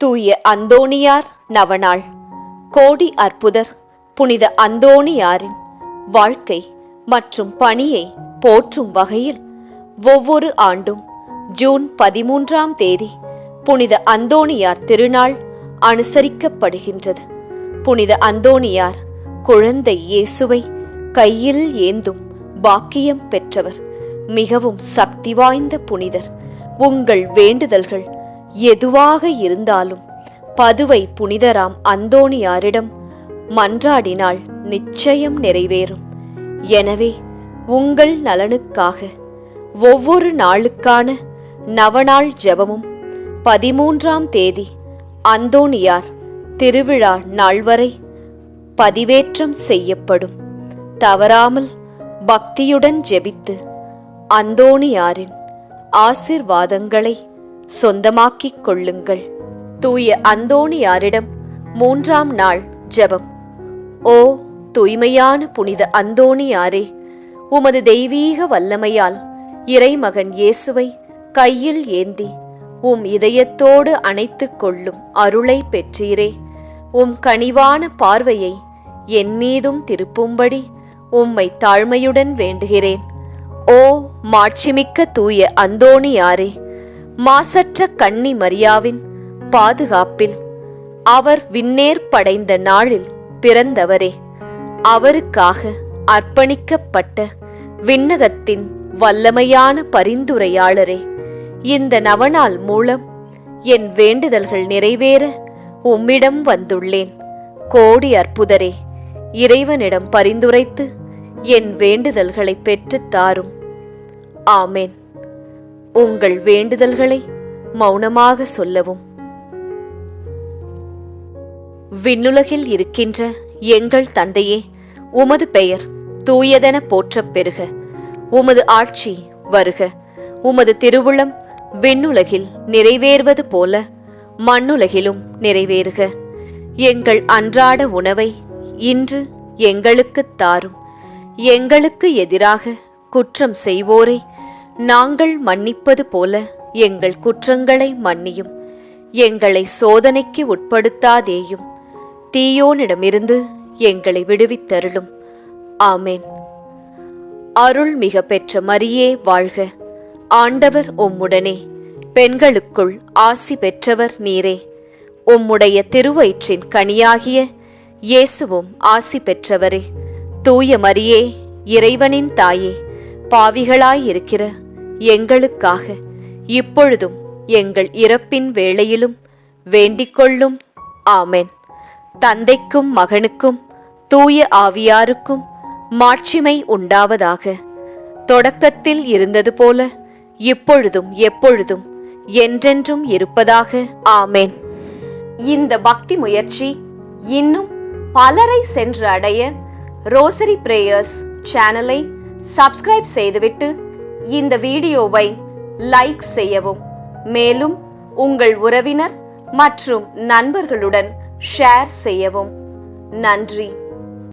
தூய அந்தோணியார் நவநாள். கோடி அற்புதர் புனித அந்தோணியாரின் வாழ்க்கை மற்றும் பணியை போற்றும் வகையில் ஒவ்வொரு ஆண்டும் ஜூன் பதிமூன்றாம் தேதி புனித அந்தோணியார் திருநாள் அனுசரிக்கப்படுகின்றது. புனித அந்தோணியார் குழந்தை இயேசுவை கையில் ஏந்தும் பாக்கியம் பெற்றவர். மிகவும் சக்தி வாய்ந்த புனிதர். உங்கள் வேண்டுதல்கள் எதுவாக இருந்தாலும் பதுவை புனிதராம் அந்தோணியாரிடம் மன்றாடினால் நிச்சயம் நிறைவேறும். எனவே உங்கள் நலனுக்காக ஒவ்வொரு நாளுக்கான நவநாள் ஜெபமும் பதிமூன்றாம் தேதி அந்தோணியார் திருவிழா நாள் வரை பதிவேற்றம் செய்யப்படும். தவறாமல் பக்தியுடன் ஜெபித்து அந்தோணியாரின் ஆசிர்வாதங்களை சொந்தமாக்கிக் கொள்ளுங்கள். தூய அந்தோணியாரிடம் மூன்றாம் நாள் ஜெபம். ஓ தூய்மையான புனித அந்தோணியாரே உமது தெய்வீக வல்லமையால் இறைமகன் இயேசுவை கையில் ஏந்தி உம் இதயத்தோடு அணைத்துக் கொள்ளும் அருளை பெற்றீரே. உம் கனிவான பார்வையை என் மீதும் திருப்பும்படி உம்மை தாழ்மையுடன் வேண்டுகிறேன். ஓ மாட்சிமிக்க தூய அந்தோணியாரே மாசற்ற கன்னி மரியாவின் பாதுகாப்பில் அவர் விண்ணேர் படைந்த நாளில் பிறந்தவரே. அவருக்காக அர்ப்பணிக்கப்பட்ட விண்ணகத்தின் வல்லமையான பரிந்துரையாளரே இந்த நவநாள் மூலம் என் வேண்டுதல்கள் நிறைவேற உம்மிடம் வந்துள்ளேன். கோடி அற்புதரே இறைவனிடம் பரிந்துரைத்து என் வேண்டுதல்களை பெற்றுத் தாரும். ஆமேன். உங்கள் வேண்டுதல்களை மௌனமாக சொல்லவும். விண்ணுலகில் இருக்கின்ற எங்கள் தந்தையே உமது பெயர் தூயதென போற்றப் பெறுக உமது ஆட்சி வருக. உமது திருவுளம் விண்ணுலகில் நிறைவேறுவது போல மண்ணுலகிலும் நிறைவேறுக. எங்கள் அன்றாட உணவை இன்று எங்களுக்குத் தாரும். எங்களுக்கு எதிராக குற்றம் செய்வோரை நாங்கள் மன்னிப்பது போல எங்கள் குற்றங்களை மன்னியும். எங்களை சோதனைக்கு உட்படுத்தாதேயும். தீயோனிடமிருந்து எங்களை விடுவித்தருளும். ஆமேன். அருள் மிக பெற்ற மரியே வாழ்க. ஆண்டவர் உம்முடனே. பெண்களுக்குள் ஆசி பெற்றவர் நீரே. உம்முடைய திருவயிற்றின் கனியாகிய இயேசுவும் ஆசி பெற்றவரே. தூய மரியே இறைவனின் தாயே பாவிகளாயிருக்கிற எங்களுக்காக. இப்பொழுதும் எங்கள் இறப்பின் வேளையிலும் வேண்டிக்கொள்ளும். ஆமேன். தந்தைக்கும் மகனுக்கும் தூய ஆவியாருக்கும் மாட்சிமை உண்டாவதாக. தொடக்கத்தில் இருந்தது போல இப்பொழுதும் எப்பொழுதும் என்றென்றும் இருப்பதாக. ஆமென். இந்த பக்தி முயற்சி இன்னும் பலரை சென்று அடைய ரோசரி பிரேயர்ஸ் சேனலை சப்ஸ்கிரைப் செய்துவிட்டு இந்த வீடியோவை லைக் செய்யவும் மேலும் உங்கள் உறவினர் மற்றும் நண்பர்களுடன் ஷேர் செய்யவும். நன்றி.